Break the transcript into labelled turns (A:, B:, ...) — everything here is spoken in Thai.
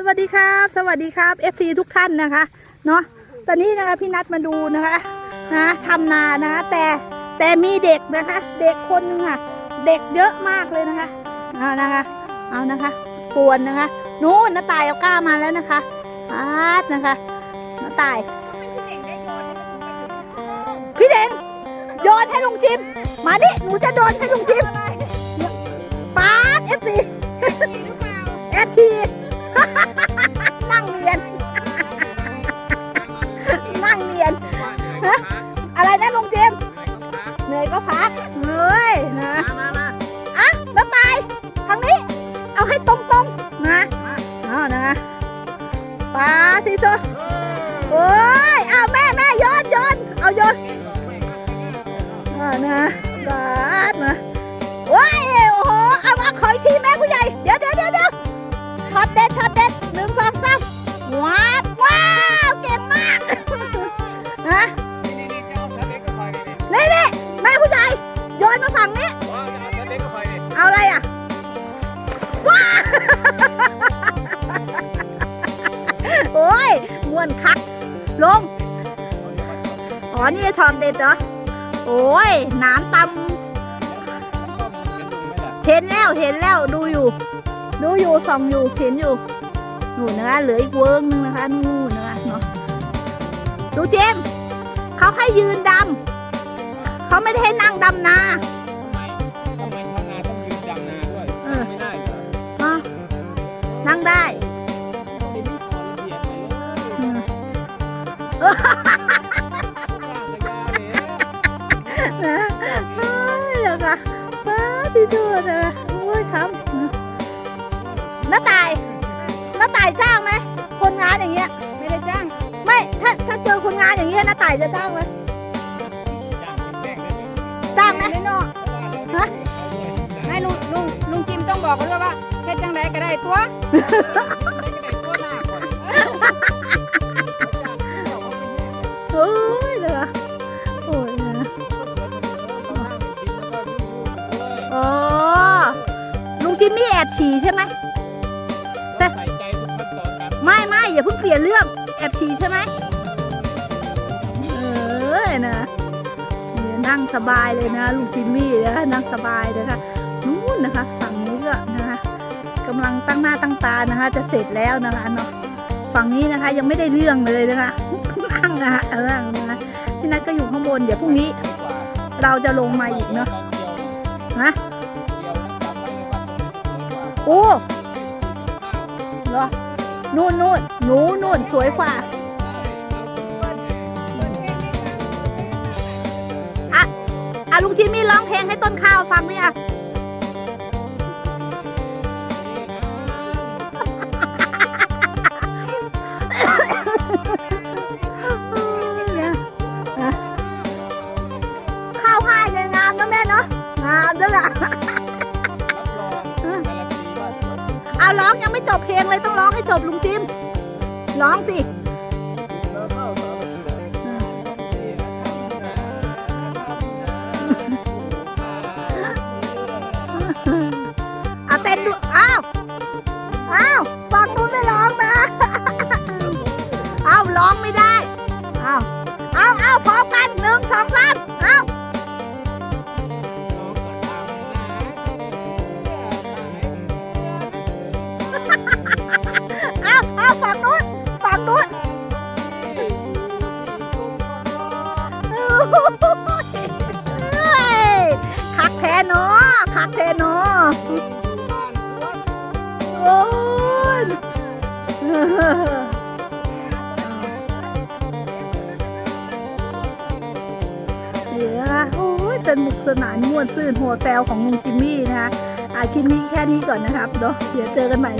A: สวัสดีครับ สวัสดีครับ FC ทุกท่านนะคะ เนาะตอนนี้นะคะพี่นัดมาดูนะคะนะทำนานะคะ แต่แต่มีเด็กนะคะ เด็กคนหนึงค่ะ เด็กเยอะมากเลยนะคะเอานะคะเอานะคะปวนนะคะนู้นน้าตายเอาก้ามาแล้วนะคะอาร์ตนะคะน้าตาย พี่เด้งโยนให้ลุงจิม มาดิหนูจะโดนให้ลุงจิมป๊าดเอฟซีเอฟซี นั่งเรียน นั่งเรียนฮะอะไรนะลุงจิมเหนื่อยก็พักเฮ้ยนะอะแล้วตายทางนี้ เอาให้ตรงๆนะเอานะป้าสิตัวโอ้ยเอาแม่แม่โยนโยนเอาโยนอ่านะบาดนะ ม้วนคัก ลง อ๋อ นี่ทอมเด็ดเหรอ โอ้ยน้ำตำเห็นแล้วเห็นแล้วดูอยู่ ดูอยู่ส่องอยู่เห็นอยู่หนูนะคะเหลืออีกเวิร์กนึงนะคะนู่นนะคะเนาะดูเจมเขาให้ยืนดำเขาไม่ได้ให้นั่งดำนา นะเฮ้ยเดี๋ยวก่อนป้าดีดูนะโอ้ยครับน้าตายน้าตายจ้างไหมคนงานอย่างเงี้ย
B: ไม่ได้จ้าง
A: ไม่ถ้าถ้าเจอคนงานอย่างเงี้ยน้าตายจะจ้างไหมจ้างไหม
B: ไม่นอ
A: ฮะ
B: ไม่ลุงลุงลุงจิมต้องบอกกันด้วยว่าเฮ็ดจังไดก็ได้ตัว
A: อ้ยเลยอะโอ้ยนะอ๋อลุงจิมมี่แอบฉี่ใช่ไหมไม่ไม่อย่าเพิ่งเปลี่ยนเรื่องแอบฉี่ใช่ไหมเออนะนี่นั่งสบายเลยนะลุงจิมมี่นะนั่งสบายเลยค่ะนู่นนะคะฝั่งนี้ก็นะคะกำลังตั้งหน้าตั้งตานะคะ จะเสร็จแล้วนะคะเนาะฝั่งนี้นะคะยังไม่ได้เรื่องเลยนะคะ นั่งนะคะเออนะคะพี่นัทก็อยู่ข้างบน เดี๋ยวพรุ่งนี้ เราจะลงมาอีกเนาะนะโอ้เหรอนู่นนู่นหนูนู่นสวยกว่าอะอะลุงจิมมี่ร้องเพลงให้ต้นข้าวฟังเนี่ย ไม่จบเพลงเลยต้องร้องให้จบลุงจิมร้องสิ คักแท้เนาะคักแท้เนาะโอ้ยเดี๋ยวนโอ้ยสนุกสนานม่วนซื่นหัวแซวของลุงจิมมี่นะคะอาคลิปนี้แค่นี้ก่อนนะครับเนาะเดี๋ยวเจอกันใหม่